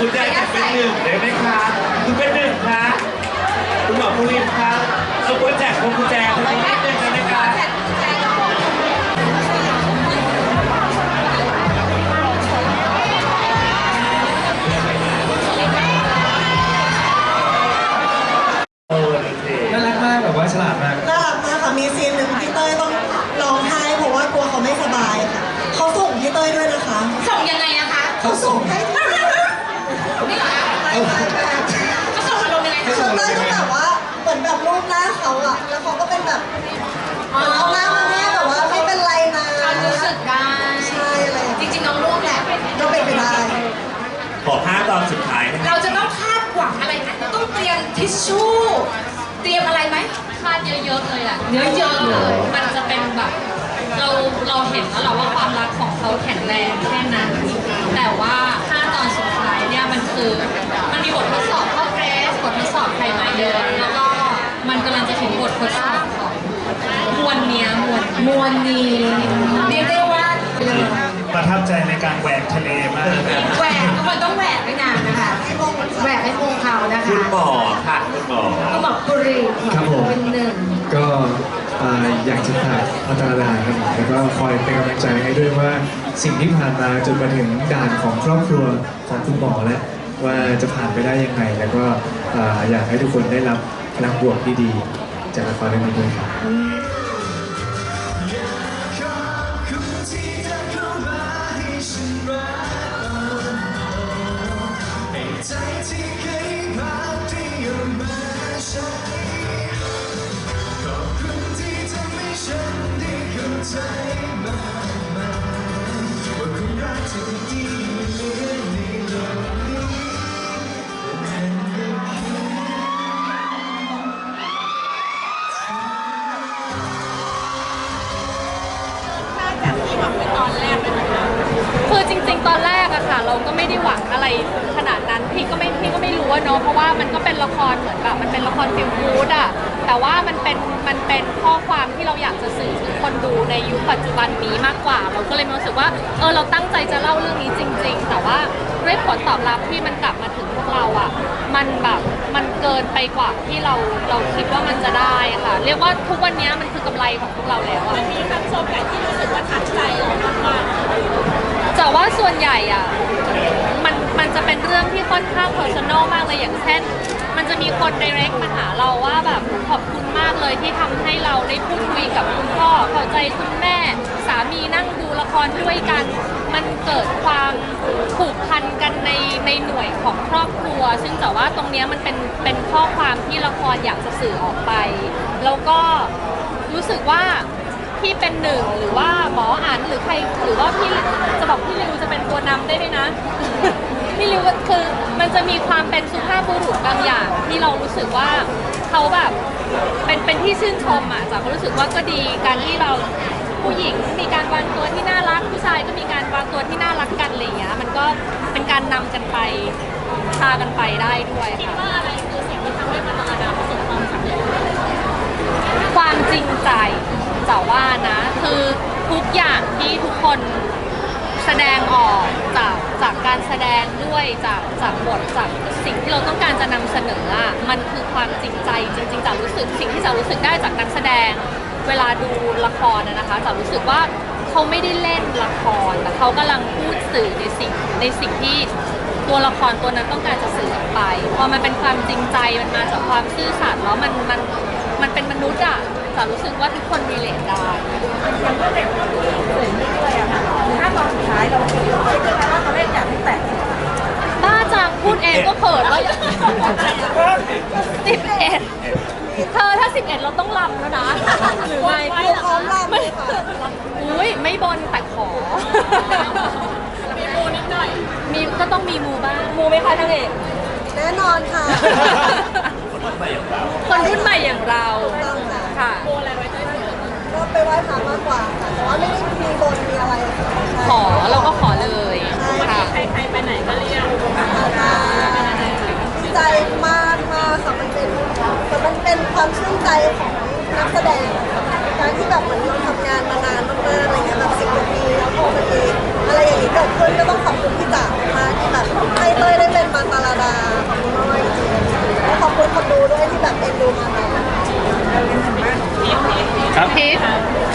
เป็นหนึ่งได้ไหมคะคุณเป็นหนึ่งคะคุณหมอภูรินทร์คะเอาควรแจกพวงกุญแจคนนี้นิดนึงได้ไมคะโอ้ดูสิน่ารักมากแบบว่าฉลาดมาก น่ารักมากค่ะมีซีนหนึ่งพี่เต้ยต้องร้องไห้เพราะว่ากลัวเขาไม่สบายค่ะเขาส่งพี่เต้ยด้วยนะคะ ส่งยังไงนะคะ เขาส่งให้ ทิชชู่เตรียมอะไรไหมคาดเยอะๆเลยแหละเยอะๆเลย มันจะเป็นแบบเราเราเห็นแล้วแหละว่าความรักของเขาแข็งแรงแค่นั้น แต่ว่าห้าตอนสุดท้ายเนี่ยมันคือมันมีบททดสอบเข้าเกรสบททดสอบใครมาเยอะแล้วก็มันกำลังจะถึงบททดสอบของมวลเนี้ยมวลมวลนี้เรียกได้ว่าประ ทับใจในการแหวกทะเลมากแหวกก็มันต้องแหวกไม่นานนะคะแหวกให้มงเขานะคุณคะหมอค่ะคุณหมอก็บอกปุริครับผมเป็นหนึ่งก็อ่าอยากจะฝากอัตราดาครับผมแล้วก็คอยเป็นกำลังใจให้ด้วยว่าสิ่งที่ผ่านมาจนมาถึงด่านของครอบครัวของคุณหมอแล้วว่าจะผ่านไปได้ยังไง แล้วก็อ่าอยากให้ทุกคนได้รับพลังบวกที่ดีจากละครเรื่องนี้ด้วยครับ คือจริง ๆ ตอนแรกอะค่ะ เราก็ไม่ได้หวังอะไรขนาดนั้นพี่ก็ไม่พี่ก็ไม่รู้ว่าเนาะเพราะว่ามันก็เป็นละครเหมือนแบบมันเป็นละครฟิลกูดอะแต่ว่ามันเป็นมันเป็นข้อความที่เราอยากจะสื่อถึงคนดูในยุคปัจจุบันนี้มากกว่า เราก็เลยรู้สึกว่าเออเราตั้งใจจะเล่าเรื่องนี้จริง ๆ แต่ว่า ด้วยผลตอบรับที่มันกลับมาถึงพวกเราอะมันแบบมันเกินไปกว่าที่เราเราคิดว่ามันจะได้ค่ะ เรียกว่าทุกวันนี้มันคือกำไรของพวกเราแล้วอะมีคำชมไหนที่รู้สึกว่าทัดใจเรามากๆแต่ว่าส่วนใหญ่อะมันมันจะเป็นเรื่องที่ค่อนข้าง personal มากเลยอย่างเช่น มันจะมีคน direct มาหาเราว่าแบบขอบคุณมากเลยที่ทำให้เราได้พูดคุยกับคุณพ่อเข้าใจคุณแม่ สามีนั่งดูละครด้วยกัน มันเกิดความ ผูกพันกันในในหน่วยของครอบครัว ซึ่งแต่ว่าตรงเนี้ยมันเป็นเป็นข้อความที่ละครอยากจะสื่อออกไป แล้วก็รู้สึกว่าพี่เป็นหนึ่งหรือว่าหมออ่านหรือใครหรือว่าพี่จะบอกพี่ริวจะเป็นตัวนำได้ด้วยนะ พี่ริวคือมันจะมีความเป็นสุภาพบุรุษบางอย่าง ที่เรารู้สึกว่าเขาแบบเป็นเป็นที่ชื่นชมอะจากก็รู้สึกว่าก็ดีการที่เรา ผู้หญิงมีการวางตัวที่น่ารัก ผู้ชายก็มีการวางตัวที่น่ารักกันอะไรอย่างเงี้ย มันก็เป็นการนำกันไปพากันไปได้ด้วยค่ะ ว่าอะไรคือสิ่งที่ทำให้มันระดับประสบความสำเร็จความจริงใจจะว่านะ คือทุกอย่างที่ทุกคนแสดงออกจากจากการแสดงด้วยจากจากบทจากสิ่งที่เราต้องการจะนำเสนออะมันคือความจริงใจจริงๆจะรู้สึกสิ่งที่จะรู้สึกได้จากนักแสดง เวลาดูละครนะนะคะจ๋ารู้สึกว่าเขาไม่ได้เล่นละคร แต่เขากำลังพูดสื่อในสิ่งในสิ่งที่ตัวละครตัวนั้นต้องการจะสื่อออกไปพอมันเป็นความจริงใจมันมาจากความซื่อสัตย์แล้วมันมันมันเป็นมนุษย์อะจ๋ารู้สึกว่าทุกคนมีเลทได้มันก็เป็นสื่อนี่ด้วยอะค่ะถ้าตอนสุดท้ายเราคิดว่าเขาเล่นจากที่แตกบ้าจังพูดเองก็เขินแล้วติดเลท 11 เราต้องลำแล้วนะหรือไงพี่พร้อมลำไม่อุ้ยไม่บนแต่ขอ มีมูนิดหน่อย มีก็ต้องมีมูบ้าง มูไม่ค่อยทั้งเอก แน่นอนค่ะคนรุ่นใหม่อย่างเรา ต้องค่ะค่ะ โบอะไรไว้ใจก็ไปไหว้พระมากกว่าค่ะแต่ว่าไม่ได้มีบนมีอะไรขอเราก็ขอเลยใค่ใครไปไหนก็เรียก ดีใจดี ความชื่นใจของนักแสดงการที่แบบเหมือนเรทำงานมานานมากๆอะไรเงี้ยแบบสิบกว่าปีแล้วพอมันองอะไรอย่างนี้เกิดขึ้นก็ต้องขอบคุณพี่จ๋ามากที่แบบให้เต้ยได้เป็นมาตาลาดาขอบคุณมากจริงๆแล้วขอบคุณคนดูด้วยที่แบบเอ็นดูมาตลาดครับทิศ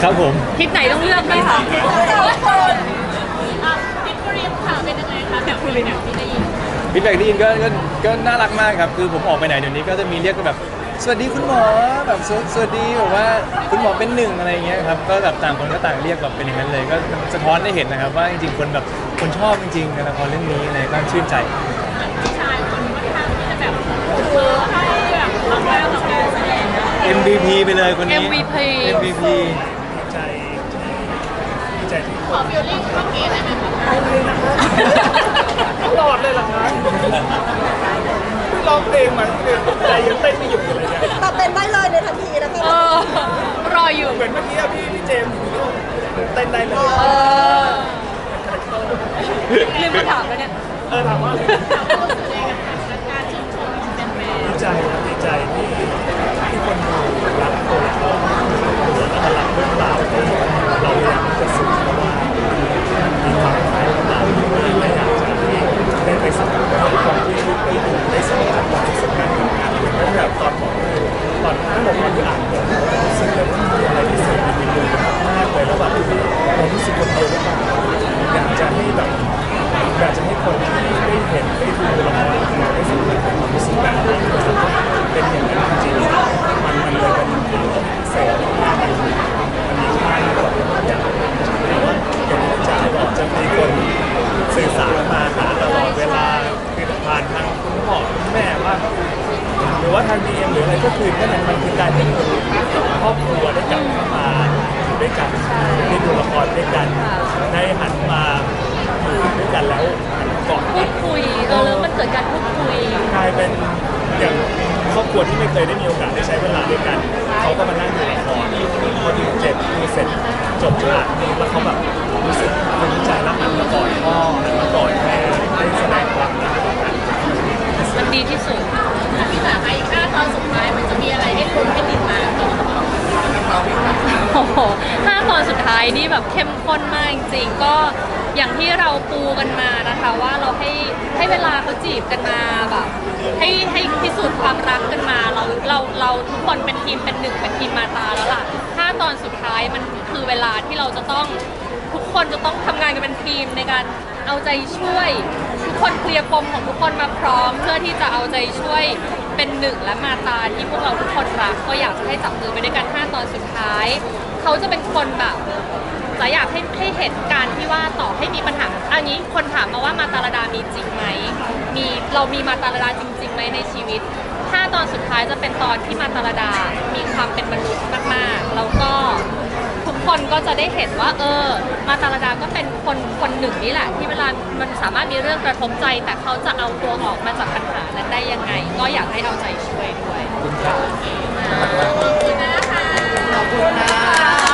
ครับผมทิศไหนต้องเลือกไหมคะทิศคนทิศบุรีค่ะเป็นยังไงคะแบบคุณเลยเนี่ยพี่ได้ยินฟีดแบ็กที่ยินก็ก็น่ารักมากครับ คือผมออกไปไหนเดี๋ยวนี้ก็จะมีเรียกแบบ สวัสดีคุณหมอแบบสวสวัสดีแบบว่าคุณหมอเป็นหนึ่งอะไรอย่างเงี้ยครับก็แบบต่างคนก็ต่างเรียกแบบเป็นอย่างนั้นเลย ก็สะท้อนได้เห็นนะครับ ว่าจริงๆคนแบบคนชอบจริงๆในละครเรื่องนี้อะไรก็ชื่นใจ MVP ไปเลยคนนี้ MVP MVP หลอดเลยเหรอครับร้องเพลงมาเนี่ยใจยังเต้นไม่หยุดอยู่เลยเนี่ยตัด รออยู่ เหมือนเมื่อกี้อะพี่พี่เจมส์เต้นได้เลย เออลืมคำถามแล้วเนี่ย เออถามว่าดีใจครับดีใจที่ที่คนดูรักตัวเราแล้วก็รักเรื่องราวที่เราอยากจะสื่อเพราะว่ามีความ หรือว่าทางดีเอ็มหรืออะไรก็คือนั่นแหละมันคือการเป็นครอบครัวได้กลับเข้ามาอยู่ด้วยกันได้ดูละครด้วยกันได้หันมาอยู่ด้วยกันแล้วหันกอดพูกัดนคุยเออแล้วมันเกิดการพูดคุยกลายเป็นอย่างครอบครัวที่ไม่เคยได้มีโอกาสได้ใช้เวลาด้วยกันเขาก็มานั่งดูละครพอดูเสร็จดูเสร็จจบฉากนี้แล้วเขาแบบรู้สึกภูมิใจแล้วหันมากอดพ่อหันมากอดแม่ได้แสดงความรักต่อกัน มันดีที่สุด พี่จ๋าคะอีกห้าตอนสุดท้ายมันจะมีอะไรให้คุณให้ติดตามโอ้โหห้าตอนสุดท้ายนี่แบบเข้มข้นมากจริงๆ ก็อย่างที่เราปูกันมานะคะ ว่าเราให้ให้เวลาเขาจีบกันมาแบบ ให้ให้พิสูจน์ความรักกันมาเราเราเราทุกคนเป็นทีมเป็นหนึ่งเป็นทีมมาตาแล้วล่ะห้าตอนสุดท้ายมันคือเวลาที่เราจะต้องทุกคนจะต้องทำงานกันเป็นทีมในการเอาใจช่วยทุก คนเคลียร์ปมของทุกคนมาพร้อม เพื่อที่จะเอาใจช่วยเป็นหนึ่งและมาตาที่พวกเราทุกคนรักก็อยากจะให้จับมือไปด้วยกันห้าตอนสุดท้าย เขาจะเป็นคนแบบจะอยากให้ให้เห็นการที่ว่าต่อให้มีปัญหาอันนี้คนถามมาว่ามาตาลดามีจริงไหมมีเรามีมาตาลดาจริงๆไหมในชีวิตห้าตอนสุดท้ายจะเป็นตอนที่มาตาลดามีความเป็นมนุษย์มากๆ แล้วก็ คนก็จะได้เห็นว่า เออ มาตาลดาก็เป็นคนคนหนึ่งนี่แหละ ที่เวลามันสามารถมีเรื่องกระทบใจ แต่เขาจะเอาตัวออกมาจากปัญหานั้นได้ยังไง ก็อยากให้เอาใจช่วยด้วยขอบคุณนะคะขอบคุณนะ